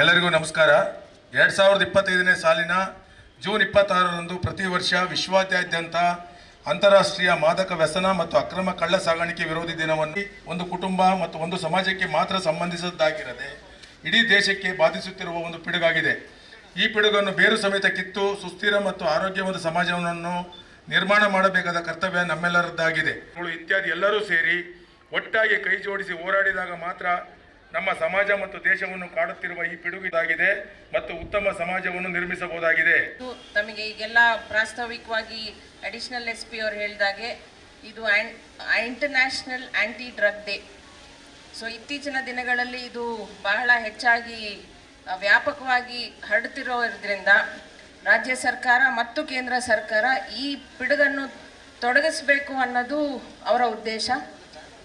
ಎಲ್ಲರಿಗೂ ನಮಸ್ಕಾರ. ಎರಡು ಸಾವಿರದ ಇಪ್ಪತ್ತೈದನೇ ಸಾಲಿನ ಜೂನ್ ಇಪ್ಪತ್ತಾರರಂದು ಪ್ರತಿ ವರ್ಷ ವಿಶ್ವಾದ್ಯಂತ ಅಂತಾರಾಷ್ಟ್ರೀಯ ಮಾದಕ ವ್ಯಸನ ಮತ್ತು ಅಕ್ರಮ ಕಳ್ಳ ಸಾಗಾಣಿಕೆ ವಿರೋಧಿ ದಿನವನ್ನು ಒಂದು ಕುಟುಂಬ ಮತ್ತು ಒಂದು ಸಮಾಜಕ್ಕೆ ಮಾತ್ರ ಸಂಬಂಧಿಸಿದ್ದಾಗಿರದೆ ಇಡೀ ದೇಶಕ್ಕೆ ಬಾಧಿಸುತ್ತಿರುವ ಒಂದು ಪಿಡುಗಾಗಿದೆ. ಈ ಪಿಡುಗನ್ನು ಬೇರು ಸಮೇತ ಕಿತ್ತು ಸುಸ್ಥಿರ ಮತ್ತು ಆರೋಗ್ಯವಂತ ಸಮಾಜವನ್ನು ನಿರ್ಮಾಣ ಮಾಡಬೇಕಾದ ಕರ್ತವ್ಯ ನಮ್ಮೆಲ್ಲರದ್ದಾಗಿದೆ. ಇತ್ಯಾದಿ ಎಲ್ಲರೂ ಸೇರಿ ಒಟ್ಟಾಗಿ ಕೈ ಜೋಡಿಸಿ ಹೋರಾಡಿದಾಗ ಮಾತ್ರ ನಮ್ಮ ಸಮಾಜ ಮತ್ತು ದೇಶವನ್ನು ಕಾಡುತ್ತಿರುವ ಈ ಪಿಡುಗು ಇದಾಗಿದೆ ಮತ್ತು ಉತ್ತಮ ಸಮಾಜವನ್ನು ನಿರ್ಮಿಸಬಹುದಾಗಿದೆ. ತಮಗೆ ಈಗೆಲ್ಲ ಪ್ರಾಸ್ತಾವಿಕವಾಗಿ ಅಡಿಷನಲ್ ಎಸ್ ಪಿ ಅವರು ಹೇಳಿದಾಗೆ ಇದು international anti drug day so ಇತ್ತೀಚಿನ ದಿನಗಳಲ್ಲಿ ಇದು ಬಹಳ ಹೆಚ್ಚಾಗಿ ವ್ಯಾಪಕವಾಗಿ ಹರಡುತ್ತಿರೋದ್ರಿಂದ ರಾಜ್ಯ ಸರ್ಕಾರ ಮತ್ತು ಕೇಂದ್ರ ಸರ್ಕಾರ ಈ ಪಿಡುಗನ್ನು ತೊಡಗಿಸಬೇಕು ಅನ್ನೋದು ಅವರ ಉದ್ದೇಶ.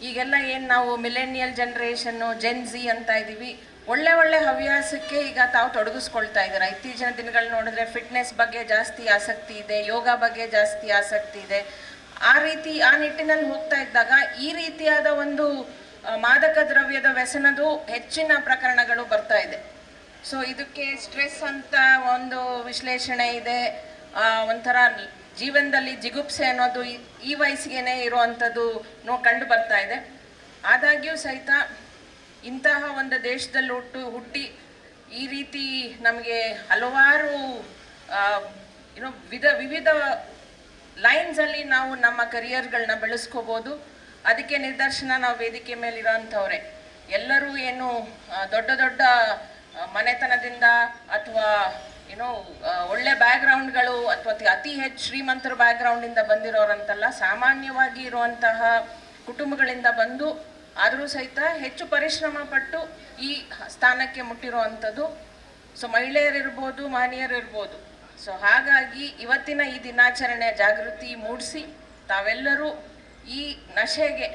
ಈಗೆಲ್ಲ ಏನು ನಾವು ಮಿಲೇನಿಯಲ್ ಜನ್ರೇಷನ್ನು ಜೆನ್ಜಿ ಅಂತ ಇದ್ದೀವಿ ಒಳ್ಳೆ ಒಳ್ಳೆ ಹವ್ಯಾಸಕ್ಕೆ ಈಗ ತಾವು ತೊಡಗಿಸ್ಕೊಳ್ತಾ ಇದ್ದಾರೆ. ಇತ್ತೀಚಿನ ದಿನಗಳು ನೋಡಿದ್ರೆ ಫಿಟ್ನೆಸ್ ಬಗ್ಗೆ ಜಾಸ್ತಿ ಆಸಕ್ತಿ ಇದೆ, ಯೋಗ ಬಗ್ಗೆ ಜಾಸ್ತಿ ಆಸಕ್ತಿ ಇದೆ. ಆ ರೀತಿ, ಆ ನಿಟ್ಟಿನಲ್ಲಿ ಹೋಗ್ತಾ ಇದ್ದಾಗ ಈ ರೀತಿಯಾದ ಒಂದು ಮಾದಕ ದ್ರವ್ಯದ ವ್ಯಸನದು ಹೆಚ್ಚಿನ ಪ್ರಕರಣಗಳು ಬರ್ತಾ ಇದೆ. ಸೊ ಇದಕ್ಕೆ ಸ್ಟ್ರೆಸ್ ಅಂತ ಒಂದು ವಿಶ್ಲೇಷಣೆ ಇದೆ. ಒಂಥರ ಜೀವನದಲ್ಲಿ ಜಿಗುಪ್ಸೆ ಅನ್ನೋದು ಈ- ವಯಸ್ಸಿಗೆನೆ ಇರುವಂಥದ್ದು ನೋ ಕಂಡು ಬರ್ತಾ ಇದೆ. ಆದಾಗ್ಯೂ ಸಹಿತ ಇಂತಹ ಒಂದು ದೇಶದಲ್ಲಿ ಹುಟ್ಟು ಹುಟ್ಟಿ ಈ ರೀತಿ ನಮಗೆ ಹಲವಾರು ಏನೋ ವಿಧ ವಿವಿಧ ಲೈನ್ಸಲ್ಲಿ ನಾವು ನಮ್ಮ ಕರಿಯರ್ಗಳನ್ನ ಬೆಳೆಸ್ಕೋಬೋದು. ಅದಕ್ಕೆ ನಿದರ್ಶನ ನಾವು ವೇದಿಕೆ ಮೇಲಿರೋಂಥವ್ರೆ ಎಲ್ಲರೂ ಏನು ದೊಡ್ಡ ದೊಡ್ಡ ಮನೆತನದಿಂದ ಅಥವಾ ಏನೋ ಒಳ್ಳೆ ಬ್ಯಾಕ್ಗ್ರೌಂಡ್ಗಳು ಅಥವಾ ಅತಿ ಹೆಚ್ಚು ಶ್ರೀಮಂತರ ಬ್ಯಾಕ್ಗ್ರೌಂಡಿಂದ ಬಂದಿರೋರಂತಲ್ಲ, ಸಾಮಾನ್ಯವಾಗಿ ಇರುವಂತಹ ಕುಟುಂಬಗಳಿಂದ ಬಂದು ಆದರೂ ಸಹಿತ ಹೆಚ್ಚು ಪರಿಶ್ರಮ ಪಟ್ಟು ಈ ಸ್ಥಾನಕ್ಕೆ ಮುಟ್ಟಿರುವಂಥದ್ದು. ಸೊ ಮಹಿಳೆಯರಿರ್ಬೋದು ಮಹನೀಯರಿರ್ಬೋದು ಸೊ ಹಾಗಾಗಿ ಇವತ್ತಿನ ಈ ದಿನಾಚರಣೆ ಜಾಗೃತಿ ಮೂಡಿಸಿ, ತಾವೆಲ್ಲರೂ ಈ ನಶೆಗೆ,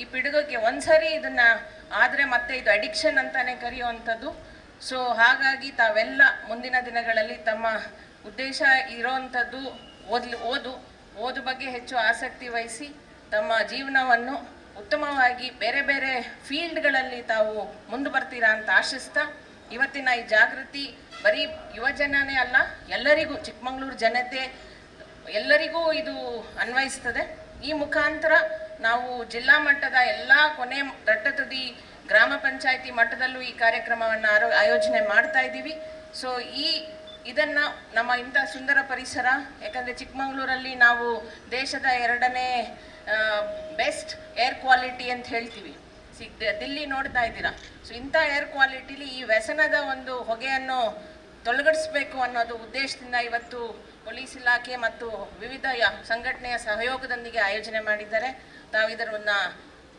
ಈ ಪಿಡುಗಕ್ಕೆ ಒಂದ್ಸರಿ ಇದನ್ನ ಆದರೆ ಮತ್ತೆ ಇದು ಅಡಿಕ್ಷನ್ ಅಂತಾನೆ ಕರೆಯುವಂಥದ್ದು. ಸೊ ಹಾಗಾಗಿ ತಾವೆಲ್ಲ ಮುಂದಿನ ದಿನಗಳಲ್ಲಿ ತಮ್ಮ ಉದ್ದೇಶ ಇರೋವಂಥದ್ದು ಓದ್ಲಿ, ಓದು ಓದು ಬಗ್ಗೆ ಹೆಚ್ಚು ಆಸಕ್ತಿ ವಹಿಸಿ ತಮ್ಮ ಜೀವನವನ್ನು ಉತ್ತಮವಾಗಿ ಬೇರೆ ಬೇರೆ ಫೀಲ್ಡ್ಗಳಲ್ಲಿ ತಾವು ಮುಂದೆ ಬರ್ತೀರಾ ಅಂತ ಆಶಿಸ್ತಾ ಇವತ್ತಿನ ಈ ಜಾಗೃತಿ ಬರೀ ಯುವಜನನೇ ಅಲ್ಲ, ಎಲ್ಲರಿಗೂ, ಚಿಕ್ಕಮಗಳೂರು ಜನತೆ ಎಲ್ಲರಿಗೂ ಇದು ಅನ್ವಯಿಸ್ತದೆ. ಈ ಮುಖಾಂತರ ನಾವು ಜಿಲ್ಲಾ ಮಟ್ಟದ ಎಲ್ಲ ಕೊನೆ ದಟ್ಟ ತುದಿ ಗ್ರಾಮ ಪಂಚಾಯಿತಿ ಮಟ್ಟದಲ್ಲೂ ಈ ಕಾರ್ಯಕ್ರಮವನ್ನು ಆರೋ, ಆಯೋಜನೆ ಮಾಡ್ತಾ ಇದ್ದೀವಿ. ಸೊ ಈ ಇದನ್ನ ನಮ್ಮ ಇಂಥ ಸುಂದರ ಪರಿಸರ, ಯಾಕಂದರೆ ಚಿಕ್ಕಮಗಳೂರಲ್ಲಿ ನಾವು ದೇಶದ ಎರಡನೇ ಬೆಸ್ಟ್ ಏರ್ ಕ್ವಾಲಿಟಿ ಅಂತ ಹೇಳ್ತೀವಿ. ಸಿಗ್ ದಿಲ್ಲಿ ನೋಡ್ತಾ ಇದ್ದೀರಾ? ಸೊ ಇಂಥ ಏರ್ ಕ್ವಾಲಿಟಿಲಿ ಈ ವ್ಯಸನದ ಒಂದು ಹೊಗೆಯನ್ನು ತೊಲಗಿಸ್ಬೇಕು ಅನ್ನೋದು ಉದ್ದೇಶದಿಂದ ಇವತ್ತು ಪೊಲೀಸ್ ಇಲಾಖೆ ಮತ್ತು ವಿವಿಧ ಸಂಘಟನೆಯ ಸಹಯೋಗದೊಂದಿಗೆ ಆಯೋಜನೆ ಮಾಡಿದ್ದಾರೆ. ತಾವು ಇದರನ್ನ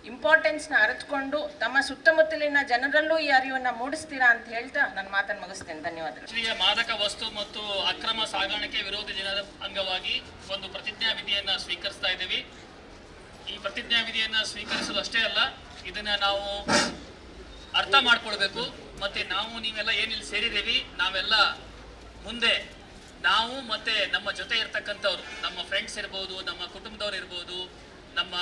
ಇಂಪಾರ್ಟೆನ್ಸ್ನ ಅರಿತುಕೊಂಡು ತಮ್ಮ ಸುತ್ತಮುತ್ತಲಿನ ಜನರಲ್ಲೂ ಈ ಅರಿವನ್ನು ಮೂಡಿಸ್ತೀರಾ ಅಂತ ಹೇಳ್ತಾ ನನ್ನ ಮಾತನ್ನು ಮುಗಿಸ್ತೇನೆ. ಧನ್ಯವಾದಗಳು. ರಾಷ್ಟ್ರೀಯ ಮಾದಕ ವಸ್ತು ಮತ್ತು ಅಕ್ರಮ ಸಾಗಾಣಿಕೆ ವಿರೋಧಿ ದಿನದ ಅಂಗವಾಗಿ ಒಂದು ಪ್ರತಿಜ್ಞಾ ವಿಧಿಯನ್ನ ಸ್ವೀಕರಿಸ್ತಾ ಇದ್ದೀವಿ. ಈ ಪ್ರತಿಜ್ಞಾ ವಿಧಿಯನ್ನ ಸ್ವೀಕರಿಸೋದು ಅಷ್ಟೇ ಅಲ್ಲ, ಇದನ್ನ ನಾವು ಅರ್ಥ ಮಾಡ್ಕೊಳ್ಬೇಕು. ಮತ್ತೆ ನಾವು ನೀವೆಲ್ಲ ಏನಿಲ್ಲಿ ಸೇರಿದ್ದೀವಿ, ನಾವೆಲ್ಲ ಮುಂದೆ ನಾವು ಮತ್ತೆ ನಮ್ಮ ಜೊತೆ ಇರ್ತಕ್ಕಂಥವ್ರು, ನಮ್ಮ ಫ್ರೆಂಡ್ಸ್ ಇರ್ಬೋದು, ನಮ್ಮ ಕುಟುಂಬದವ್ರು ಇರ್ಬೋದು ನಮ್ಮ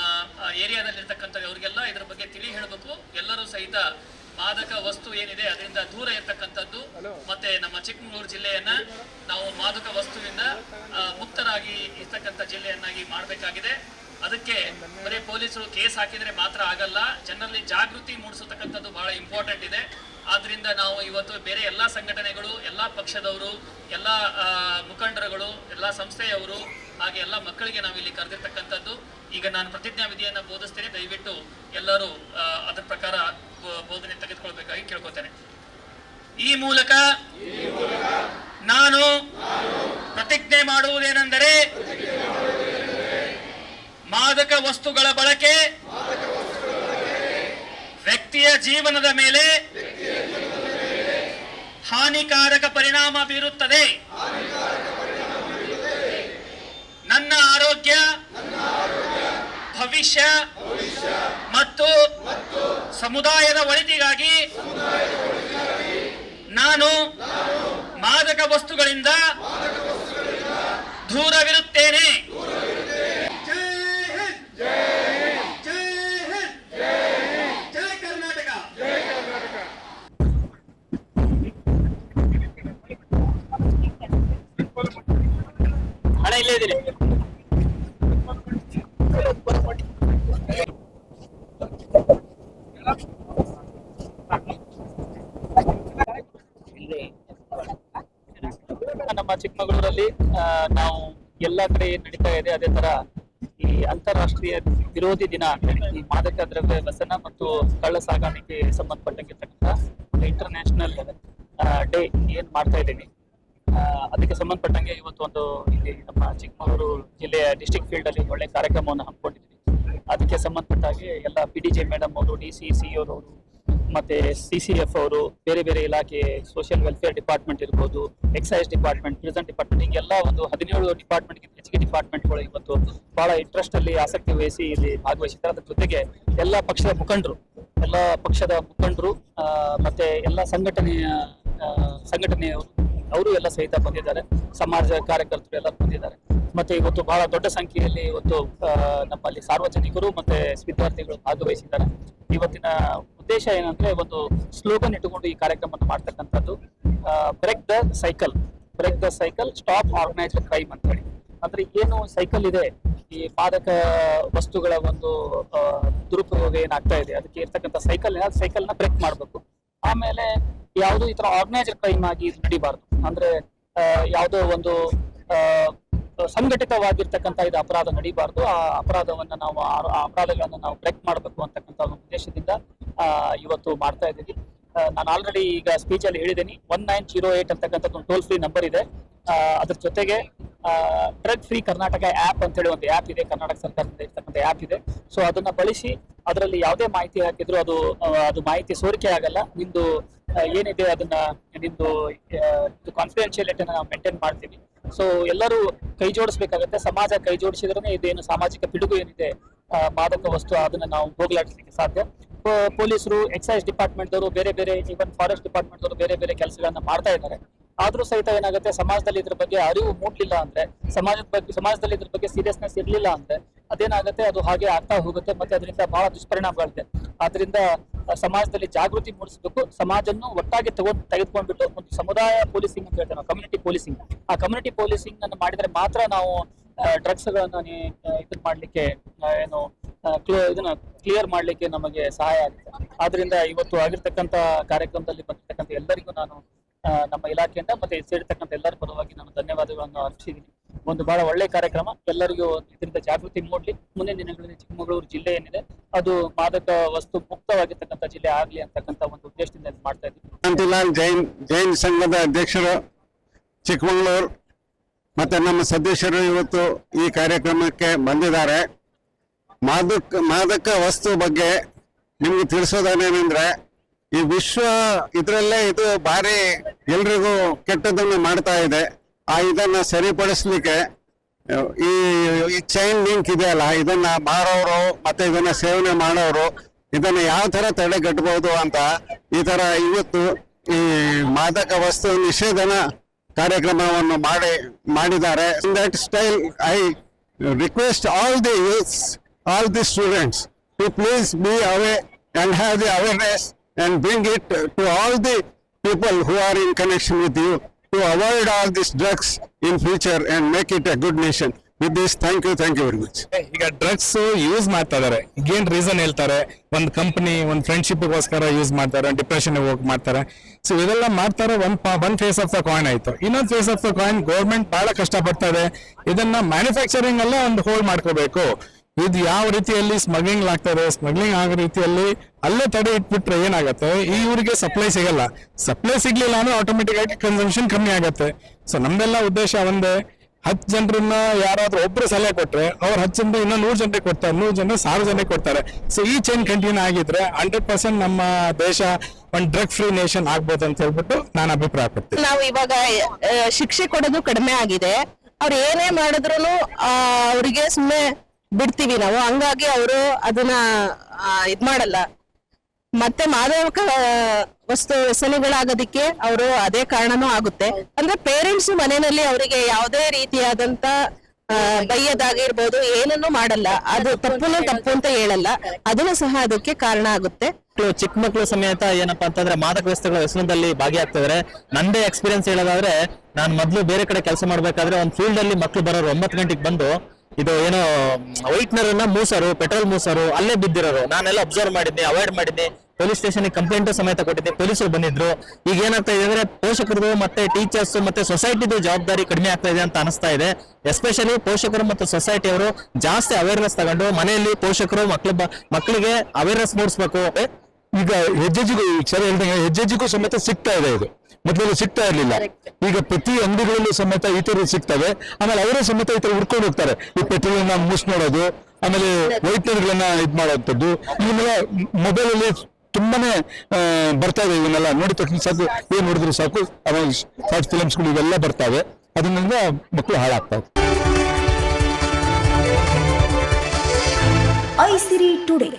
ಏರಿಯಾದಲ್ಲಿರ್ತಕ್ಕಂಥ ಅವರಿಗೆಲ್ಲ ಇದರ ಬಗ್ಗೆ ತಿಳಿ ಹೇಳಬೇಕು. ಎಲ್ಲರೂ ಸಹಿತ ಮಾದಕ ವಸ್ತು ಏನಿದೆ ಅದರಿಂದ ದೂರ ಇರ್ತಕ್ಕಂಥದ್ದು. ಮತ್ತೆ ನಮ್ಮ ಚಿಕ್ಕಮಗಳೂರು ಜಿಲ್ಲೆಯನ್ನ ನಾವು ಮಾದಕ ವಸ್ತುವಿಂದ ಮುಕ್ತರಾಗಿ ಇರ್ತಕ್ಕಂಥ ಜಿಲ್ಲೆಯನ್ನಾಗಿ ಮಾಡಬೇಕಾಗಿದೆ. ಅದಕ್ಕೆ ಬರೀ ಪೊಲೀಸರು ಕೇಸ್ ಹಾಕಿದ್ರೆ ಮಾತ್ರ ಆಗಲ್ಲ. ಜನರಲ್ಲಿ ಜಾಗೃತಿ ಮೂಡಿಸತಕ್ಕಂಥದ್ದು ಬಹಳ ಇಂಪಾರ್ಟೆಂಟ್ ಇದೆ. ಆದ್ರಿಂದ ನಾವು ಇವತ್ತು ಬೇರೆ ಎಲ್ಲಾ ಸಂಘಟನೆಗಳು ಎಲ್ಲಾ ಪಕ್ಷದವರು ಎಲ್ಲಾ ಮುಖಂಡರುಗಳು ಎಲ್ಲಾ ಸಂಸ್ಥೆಯವರು ಹಾಗೆ ಎಲ್ಲ ಮಕ್ಕಳಿಗೆ ನಾವು ಇಲ್ಲಿ ಕರೆದಿರ್ತಕ್ಕಂಥದ್ದು. ಈಗ ನಾನು ಪ್ರತಿಜ್ಞಾ ವಿಧಿಯನ್ನು ಬೋಧಿಸ್ತೇನೆ. ದಯವಿಟ್ಟು ಎಲ್ಲರೂ ಅದರ ಪ್ರಕಾರ ಬೋಧನೆ ತೆಗೆದುಕೊಳ್ಬೇಕಾಗಿ ಕೇಳ್ಕೊತೇನೆ. ಈ ಮೂಲಕ ನಾನು ಪ್ರತಿಜ್ಞೆ ಮಾಡುವುದೇನೆಂದರೆ ಮಾದಕ ವಸ್ತುಗಳ ಬಳಕೆ, ವ್ಯಕ್ತಿಯ ಜೀವನದ ಮೇಲೆ ಹಾನಿಕಾರಕ ಪರಿಣಾಮ ಬೀರುತ್ತದೆ ನನ್ನ ಆರೋಗ್ಯ ಭವಿಷ್ಯ ಮತ್ತು ಸಮುದಾಯದ ಒಳಿತಿಗಾಗಿ ನಾನು ಮಾದಕ ವಸ್ತುಗಳಿಂದ ದೂರವಿರುತ್ತೇನೆ. ಚಿಕ್ಕಮಗಳೂರಲ್ಲಿ ನಾವು ಎಲ್ಲಾ ಕಡೆ ಏನ್ ನಡೀತಾ ಇದೆ, ಅದೇ ತರ ಈ ಅಂತಾರಾಷ್ಟ್ರೀಯ ವಿರೋಧಿ ದಿನ, ಈ ಮಾದಕ ದ್ರವ್ಯ ವ್ಯಸನ ಮತ್ತು ಕಳ್ಳ ಸಾಗಾಣಿಕೆ ಸಂಬಂಧಪಟ್ಟಂಗಿರ್ತಕ್ಕಂಥ ಒಂದು ಇಂಟರ್ನ್ಯಾಷನಲ್ ಡೇ ಏನ್ ಮಾಡ್ತಾ ಇದ್ದೀವಿ. ಅದಕ್ಕೆ ಸಂಬಂಧಪಟ್ಟಂಗೆ ಇವತ್ತು ಒಂದು ಇಲ್ಲಿ ನಮ್ಮ ಚಿಕ್ಕಮಗಳೂರು ಜಿಲ್ಲೆಯ ಡಿಸ್ಟಿಕ್ ಫೀಲ್ಡ್ ಅಲ್ಲಿ ಒಳ್ಳೆ ಕಾರ್ಯಕ್ರಮವನ್ನು ಹಮ್ಮಿಕೊಂಡಿದ್ವಿ ಅದಕ್ಕೆ ಸಂಬಂಧಪಟ್ಟ ಹಾಗೆ ಎಲ್ಲ ಪಿ ಡಿ ಮೇಡಮ್ ಅವರು ಡಿ ಸಿ ಸಿ ಅವರು ಮತ್ತೆ ಸಿ ಸಿ ಎಫ್ ಅವರು ಬೇರೆ ಬೇರೆ ಇಲಾಖೆ ಸೋಷಿಯಲ್ ವೆಲ್ಫೇರ್ ಡಿಪಾರ್ಟ್ಮೆಂಟ್ ಇರ್ಬೋದು ಎಕ್ಸೈಸ್ ಡಿಪಾರ್ಟ್ಮೆಂಟ್ ಪ್ರಿಸನ್ ಡಿಪಾರ್ಟ್ಮೆಂಟ್ ಹಿಂಗೆಲ್ಲ ಒಂದು ಹದಿನೇಳು ಡಿಪಾರ್ಟ್ಮೆಂಟ್ ಹೆಚ್ಚಿಗೆ ಡಿಪಾರ್ಟ್ಮೆಂಟ್ಗಳು ಇವತ್ತು ಬಹಳ ಇಂಟ್ರೆಸ್ಟ್ ಅಲ್ಲಿ ಆಸಕ್ತಿ ವಹಿಸಿ ಇಲ್ಲಿ ಭಾಗವಹಿಸಿದ್ದಾರೆ. ಅದ್ರ ಜೊತೆಗೆ ಎಲ್ಲ ಪಕ್ಷದ ಮುಖಂಡರು, ಎಲ್ಲ ಪಕ್ಷದ ಮುಖಂಡರು ಮತ್ತೆ ಎಲ್ಲ ಸಂಘಟನೆಯ ಸಂಘಟನೆಯವರು ಅವರು ಎಲ್ಲ ಸಹಿತ ಬಂದಿದ್ದಾರೆ. ಸಮಾಜ ಕಾರ್ಯಕರ್ತರು ಎಲ್ಲ ಬಂದಿದ್ದಾರೆ. ಮತ್ತೆ ಇವತ್ತು ಬಹಳ ದೊಡ್ಡ ಸಂಖ್ಯೆಯಲ್ಲಿ ಇವತ್ತು ನಮ್ಮಲ್ಲಿ ಸಾರ್ವಜನಿಕರು ಮತ್ತೆ ವಿದ್ಯಾರ್ಥಿಗಳು ಭಾಗವಹಿಸಿದ್ದಾರೆ. ಇವತ್ತಿನ ಉದ್ದೇಶ ಏನಂದ್ರೆ ಒಂದು ಸ್ಲೋಗನ್ ಇಟ್ಟುಕೊಂಡು ಈ ಕಾರ್ಯಕ್ರಮವನ್ನು ಮಾಡ್ತಕ್ಕಂಥದ್ದು. Break the cycle break the cycle stop organised crime ಅಂತ ಹೇಳಿ ಅಂದ್ರೆ ಏನು ಸೈಕಲ್ ಇದೆ? ಈ ಮಾದಕ ವಸ್ತುಗಳ ಒಂದು ದುರುಪಯೋಗ ಏನಾಗ್ತಾ ಇದೆ? ಅದಕ್ಕೆ ಇರ್ತಕ್ಕಂಥ ಸೈಕಲ್ ಸೈಕಲ್ನ ಬ್ರೇಕ್ ಮಾಡಬೇಕು. ಆಮೇಲೆ ಯಾವುದು ಈ ತರ ಆರ್ಗನೈಸ್ಡ್ ಕ್ರೈಮ್ ಆಗಿ ನಡಿಬಾರ್ದು ಅಂದ್ರೆ ಯಾವುದೋ ಒಂದು ಸಂಘಟಿತವಾಗಿರ್ತಕ್ಕಂಥ ಇದು ಅಪರಾಧ ನಡೀಬಾರ್ದು. ಆ ಅಪರಾಧವನ್ನ ನಾವು ಆ- ಅಪರಾಧಗಳನ್ನ ನಾವು ಬ್ರೇಕ್ ಮಾಡಬೇಕು ಅಂತಕ್ಕಂಥ ಒಂದು ಉದ್ದೇಶದಿಂದ ಇವತ್ತು ಮಾಡ್ತಾ ಇದ್ದೀನಿ ನಾನು ಆಲ್ರೆಡಿ ಈಗ ಸ್ಪೀಚ್ ಅಲ್ಲಿ ಹೇಳಿದ್ದೀನಿ. ಒನ್ ನೈನ್ ಜೀರೋ ಏಟ್ ಅಂತಕ್ಕಂಥದ್ದು ಒಂದು ಟೋಲ್ ಫ್ರೀ ನಂಬರ್ ಇದೆ. ಅದ್ರ ಜೊತೆಗೆ ಡ್ರಗ್ ಫ್ರೀ ಕರ್ನಾಟಕ ಆ್ಯಪ್ ಅಂತೇಳಿ ಒಂದು ಆ್ಯಪ್ ಇದೆ. ಕರ್ನಾಟಕ ಸರ್ಕಾರದಿಂದ ಇರ್ತಕ್ಕಂಥ ಆ್ಯಪ್ ಇದೆ. ಸೊ ಅದನ್ನ ಬಳಸಿ ಅದರಲ್ಲಿ ಯಾವುದೇ ಮಾಹಿತಿ ಹಾಕಿದ್ರು ಅದು ಅದು ಮಾಹಿತಿ ಸೋರಿಕೆ ಆಗಲ್ಲ. ನಿಮ್ದು ಏನಿದೆ ಅದನ್ನ ನಿಮ್ದು ಕಾನ್ಫಿಡೆನ್ಶಿಯಲಿಟಿನ ನಾವು ಮೇಂಟೈನ್ ಮಾಡ್ತೀವಿ. ಸೊ ಎಲ್ಲರೂ ಕೈ ಜೋಡಿಸ್ಬೇಕಾಗತ್ತೆ. ಸಮಾಜ ಕೈ ಜೋಡಿಸಿದ್ರೆ ಇದೇನು ಸಾಮಾಜಿಕ ಪಿಡುಗು ಏನಿದೆ ಮಾದಕ ವಸ್ತು ಅದನ್ನ ನಾವು ಹೋಗ್ಲಾಡಿಸ್ಲಿಕ್ಕೆ ಸಾಧ್ಯ. ಪೊಲೀಸರು ಎಕ್ಸೈಸ್ ಡಿಪಾರ್ಟ್ಮೆಂಟ್ ಅವರು ಬೇರೆ ಬೇರೆ ಈವನ್ ಫಾರೆಸ್ಟ್ ಡಿಪಾರ್ಟ್ಮೆಂಟ್ ಅವರು ಬೇರೆ ಬೇರೆ ಕೆಲಸಗಳನ್ನ ಮಾಡ್ತಾ ಇದ್ದಾರೆ. ಆದ್ರೂ ಸಹಿತ ಏನಾಗುತ್ತೆ, ಸಮಾಜದಲ್ಲಿ ಇದ್ರ ಬಗ್ಗೆ ಅರಿವು ಮೂಡ್ಲಿಲ್ಲ ಅಂದ್ರೆ, ಸಮಾಜದ ಬಗ್ಗೆ, ಸಮಾಜದಲ್ಲಿ ಇದ್ರ ಬಗ್ಗೆ ಸೀರಿಯಸ್ನೆಸ್ ಇರಲಿಲ್ಲ ಅಂದ್ರೆ, ಅದೇನಾಗುತ್ತೆ, ಅದು ಹಾಗೆ ಆಗ್ತಾ ಹೋಗುತ್ತೆ, ಮತ್ತೆ ಅದರಿಂದ ಬಹಳ ದುಷ್ಪರಿಣಾಮಗಳಿದೆ. ಆದ್ರಿಂದ ಸಮಾಜದಲ್ಲಿ ಜಾಗೃತಿ ಮೂಡಿಸಬೇಕು ಸಮಾಜವನ್ನು ಒಟ್ಟಾಗಿ ತಗೊಂಡ್ ತೆಗೆದುಕೊಂಡ್ಬಿಟ್ಟು ಒಂದು ಸಮುದಾಯ ಪೊಲೀಸಿಂಗ್ ಅಂತ ಹೇಳ್ತೇವೆ ಕಮ್ಯುನಿಟಿ ಪೊಲೀಸಿಂಗ್ ಆ ಕಮ್ಯುನಿಟಿ ಪೊಲೀಸಿಂಗ್ ಅನ್ನು ಮಾಡಿದ್ರೆ ಮಾತ್ರ ನಾವು ಡ್ರಗ್ಸ್ ಗಳನ್ನ ಇದನ್ನ ಮಾಡ್ಲಿಕ್ಕೆ ಏನು ಇದನ್ನ ಕ್ಲಿಯರ್ ಮಾಡ್ಲಿಕ್ಕೆ ನಮಗೆ ಸಹಾಯ ಆಗುತ್ತೆ. ಆದ್ರಿಂದ ಇವತ್ತು ಆಗಿರ್ತಕ್ಕಂತ ಕಾರ್ಯಕ್ರಮದಲ್ಲಿ ಬಂದಿರ್ತಕ್ಕಂಥ ಎಲ್ಲರಿಗೂ ನಾನು ನಮ್ಮ ಇಲಾಖೆಯಿಂದ ಮತ್ತೆ ಸೇರಿರ್ತಕ್ಕಂಥ ಎಲ್ಲರ ಪರವಾಗಿ ನಾನು ಧನ್ಯವಾದಗಳನ್ನು ಅರ್ಪಿಸಿದ್ದೀನಿ ಒಂದು ಬಹಳ ಒಳ್ಳೆ ಕಾರ್ಯಕ್ರಮ. ಎಲ್ಲರಿಗೂ ಇದರಿಂದ ಜಾಗೃತಿ ಮೂಡಲಿ. ಮುಂದಿನ ದಿನಗಳಲ್ಲಿ ಚಿಕ್ಕಮಗಳೂರು ಜಿಲ್ಲೆ ಏನಿದೆ, ಅದು ಮಾದಕ ವಸ್ತು ಮುಕ್ತವಾಗಿರ್ತಕ್ಕಂಥ ಜಿಲ್ಲೆ ಆಗಲಿ ಅಂತಕ್ಕಂಥ ಒಂದು ಉದ್ದೇಶದಿಂದ ಮಾಡ್ತಾ ಇದ್ದೀವಿ. ಜೈನ್ ಜೈನ್ ಸಂಘದ ಅಧ್ಯಕ್ಷರು ಚಿಕ್ಕಮಗಳೂರು ಮತ್ತೆ ನಮ್ಮ ಸದಸ್ಯರು ಇವತ್ತು ಈ ಕಾರ್ಯಕ್ರಮಕ್ಕೆ ಬಂದಿದ್ದಾರೆ. ಮಾದಕ ಮಾದಕ ವಸ್ತು ಬಗ್ಗೆ ನಿಮ್ಗೆ ತಿಳಿಸೋದೇನೇನೆಂದ್ರೆ ಈ ವಿಶ್ವ ಇದರಲ್ಲೇ ಇದು ಭಾರಿ ಎಲ್ರಿಗೂ ಕೆಟ್ಟದನ್ನು ಮಾಡ್ತಾ ಇದೆ. ಆ ಇದನ್ನ ಸರಿಪಡಿಸ್ಲಿಕ್ಕೆ, ಈ ಚೈನ್ ಲಿಂಕ್ ಇದೆಯಲ್ಲ, ಇದನ್ನ ಮಾರೋರು ಮತ್ತೆ ಇದನ್ನ ಸೇವನೆ ಮಾಡೋರು ಇದನ್ನ ಯಾವ ತರ ತಡೆಗಟ್ಟಬಹುದು ಅಂತ ಈ ತರ ಇವತ್ತು ಈ ಮಾದಕ ವಸ್ತು ನಿಷೇಧನ ಕಾರ್ಯಕ್ರಮವನ್ನು ಮಾಡಿ, ಮಾಡಿದ್ದಾರೆ. In that style I request all the youths all the students to please be away and have the awareness and bring it to all the people who are in connection with you to avoid all these drugs in future and make it a good nation. With this thank you thank you very much ಈಗ drugs use ಮಾಡ್ತಾ ಇದಾರೆ ಏನ್ reason ಹೇಳ್ತಾರೆ? ಒಂದು company ಒಂದು friendship ಗೋಸ್ಕರ use ಮಾಡ್ತಾರೆ depression ಹೋಗಿ ಮಾಡ್ತಾರೆ. ಸೊ ಇದೆಲ್ಲ ಮಾಡ್ತಾರೆ ಒಂದ್ one face of the coin ಆಯ್ತು. ಇನ್ನೊಂದು face of the coin government ಬಹಳ ಕಷ್ಟ ಇದೆ. ಇದನ್ನ ಮ್ಯಾನುಫ್ಯಾಕ್ಚರಿಂಗ್ ಅಲ್ಲೇ ಒಂದು ಹೋಲ್ಡ್ ಮಾಡ್ಕೋಬೇಕು. ಇದು ಯಾವ ರೀತಿಯಲ್ಲಿ ಸ್ಮಗ್ಲಿಂಗ್ ಆಗ್ತದೆ ಸ್ಮಗ್ಲಿಂಗ್ ಆಗೋ ರೀತಿಯಲ್ಲಿ ಅಲ್ಲೇ ತಡೆ ಇಟ್ಬಿಟ್ರೆ ಏನಾಗುತ್ತೆ? ಈ ಊರಿಗೆ ಸಪ್ಲೈ ಸಿಗಲ್ಲ. ಸಪ್ಲೈ ಸಿಗ್ಲಿಲ್ಲ ಅಂದ್ರೆ ಆಟೋಮೆಟಿಕ್ ಆಗಿ ಕನ್ಸಂಪ್ಷನ್ ಕಮ್ಮಿ ಆಗುತ್ತೆ. ಸೊ ನಮ್ದೆಲ್ಲ ಉದ್ದೇಶ ಒಂದೇ, ಹತ್ತು ಜನರನ್ನ ಯಾರಾದ್ರೂ ಒಬ್ರು ಸಲಹೆ ಕೊಟ್ರೆ ಅವ್ರ ಹತ್ತು ಜನ ಇನ್ನೂ ನೂರು ಜನರಿಗೆ ಕೊಡ್ತಾರೆ, ನೂರು ಜನ ಸಾವಿರ ಜನಕ್ಕೆ ಕೊಡ್ತಾರೆ. ಸೊ ಈ ಚೈನ್ ಕಂಟಿನ್ಯೂ ಆಗಿದ್ರೆ ಹಂಡ್ರೆಡ್ ಪರ್ಸೆಂಟ್ ನಮ್ಮ ದೇಶ ಒಂದ್ ಡ್ರಗ್ ಫ್ರೀ ನೇಷನ್ ಆಗ್ಬೋದು ಅಂತ ಹೇಳ್ಬಿಟ್ಟು ನಾನು ಅಭಿಪ್ರಾಯ ಪಡ್ತೀನಿ. ನಾವು ಇವಾಗ ಶಿಕ್ಷೆ ಕೊಡೋದು ಕಡಿಮೆ ಆಗಿದೆ. ಅವ್ರು ಏನೇ ಮಾಡಿದ್ರು ಅವರಿಗೆ ಸುಮ್ಮನೆ ಬಿಡ್ತೀವಿ ನಾವು. ಹಂಗಾಗಿ ಅವರು ಅದನ್ನ ಇದ್ ಮಾಡಲ್ಲ. ಮತ್ತೆ ಮಾದಕ ವಸ್ತು ವ್ಯಸನಿಗಳಾಗೋದಿಕ್ಕೆ ಅವರು ಅದೇ ಕಾರಣನೂ ಆಗುತ್ತೆ. ಅಂದ್ರೆ ಪೇರೆಂಟ್ಸ್ ಮನೆಯಲ್ಲಿ ಅವರಿಗೆ ಯಾವುದೇ ರೀತಿಯಾದಂತ ಬೈಯದಾಗಿರ್ಬೋದು, ಏನನ್ನು ಮಾಡಲ್ಲ. ಅದು ತಪ್ಪುನು ತಪ್ಪು ಅಂತ ಹೇಳಲ್ಲ. ಅದನ್ನು ಸಹ ಅದಕ್ಕೆ ಕಾರಣ ಆಗುತ್ತೆ. ಚಿಕ್ಕ ಮಕ್ಕಳು ಸಮೇತ ಏನಪ್ಪಾ ಅಂತಂದ್ರೆ ಮಾದಕ ವ್ಯಸ್ತುಗಳ ವ್ಯಸನದಲ್ಲಿ ಭಾಗಿಯಾಗ್ತಿದ್ರೆ. ನಂದೇ ಎಕ್ಸ್ಪೀರಿಯನ್ಸ್ ಹೇಳೋದಾದ್ರೆ, ನಾನು ಮೊದಲು ಬೇರೆ ಕಡೆ ಕೆಲಸ ಮಾಡ್ಬೇಕಾದ್ರೆ ಒಂದು ಫೀಲ್ಡ್ ಅಲ್ಲಿ ಮಕ್ಕಳು ಬರೋರು ಒಂಬತ್ತು ಗಂಟೆಗೆ ಬಂದು ಇದು ಏನೋ ವೈಟ್ನರ್ ಅನ್ನ ಮೂಸರು, ಪೆಟ್ರೋಲ್ ಮೂಸರು, ಅಲ್ಲೇ ಬಿದ್ದಿರೋರು. ನಾನೆಲ್ಲ ಅಬ್ಸರ್ವ್ ಮಾಡಿದ್ದೆ ಅವಾಯ್ಡ್ ಮಾಡಿದ್ದೆ. ಪೊಲೀಸ್ ಸ್ಟೇಷನ್ ಕಂಪ್ಲೇಂಟ್ ಸಮೇತ ಕೊಟ್ಟಿದ್ದೆ. ಪೊಲೀಸರು ಬಂದಿದ್ರು. ಈಗ ಏನಾಗ್ತಾ ಇದೆ ಅಂದ್ರೆ ಪೋಷಕರದು ಮತ್ತೆ ಟೀಚರ್ಸ್ ಮತ್ತೆ ಸೊಸೈಟಿದು ಜವಾಬ್ದಾರಿ ಕಡಿಮೆ ಆಗ್ತಾ ಇದೆ ಅಂತ ಅನಿಸ್ತಾ ಇದೆ. ಎಸ್ಪೆಷಲಿ ಪೋಷಕರು ಮತ್ತು ಸೊಸೈಟಿ ಅವರು ಜಾಸ್ತಿ ಅವೇರ್ನೆಸ್ ತಗೊಂಡು ಮನೆಯಲ್ಲಿ ಪೋಷಕರು, ಮಕ್ಳ ಮಕ್ಕಳಿಗೆ ಅವೇರ್ನೆಸ್ ಮೂಡಿಸ್ಬೇಕು. ಈಗ ಹೆಜ್ಜೆಜಿಗೂ ಸರಿ ಹೇಳ್ದಂಗೆ ಹೆಜ್ಜೆಜಿಗೂ ಸಮೇತ ಸಿಗ್ತಾ ಇದೆ ಇದು. ಮೊದಲೆಲ್ಲ ಸಿಗ್ತಾ ಇರಲಿಲ್ಲ. ಈಗ ಪ್ರತಿ ಅಂಗಡಿಗಳಲ್ಲೂ ಸಮೇತ ಈ ತರ ಸಿಗ್ತವೆ. ಆಮೇಲೆ ಅವರೇ ಸಮೇತ ಈ ತರ ಹುಡ್ಕೊಂಡು ಹೋಗ್ತಾರೆ. ಈ ಪೆಟ್ರೋಲನ್ನ ಮೂಸ್ ನೋಡೋದು ಆಮೇಲೆ ವೈಟ್ನರ್ಗಳನ್ನ ಇದು ಮಾಡೋಂಥದ್ದು. ಇವನ್ನೆಲ್ಲ ಮೊಬೈಲ್ ಅಲ್ಲಿ ತುಂಬಾನೇ ಬರ್ತಾ ಇದೆ ಇವನ್ನೆಲ್ಲ. ನೋಡಿದ ತಕ್ಷಣ ಸಾಕು ಏನ್ ನೋಡಿದ್ರು ಸಾಕು. ಆಮೇಲೆ ಶಾರ್ಟ್ ಫಿಲಮ್ಸ್ಗಳು ಇವೆಲ್ಲ ಬರ್ತಾವೆ. ಅದರಿಂದ ಮಕ್ಕಳು ಹಾಳಾಗ್ತಾವೆ Aisiri today.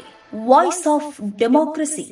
Voice of democracy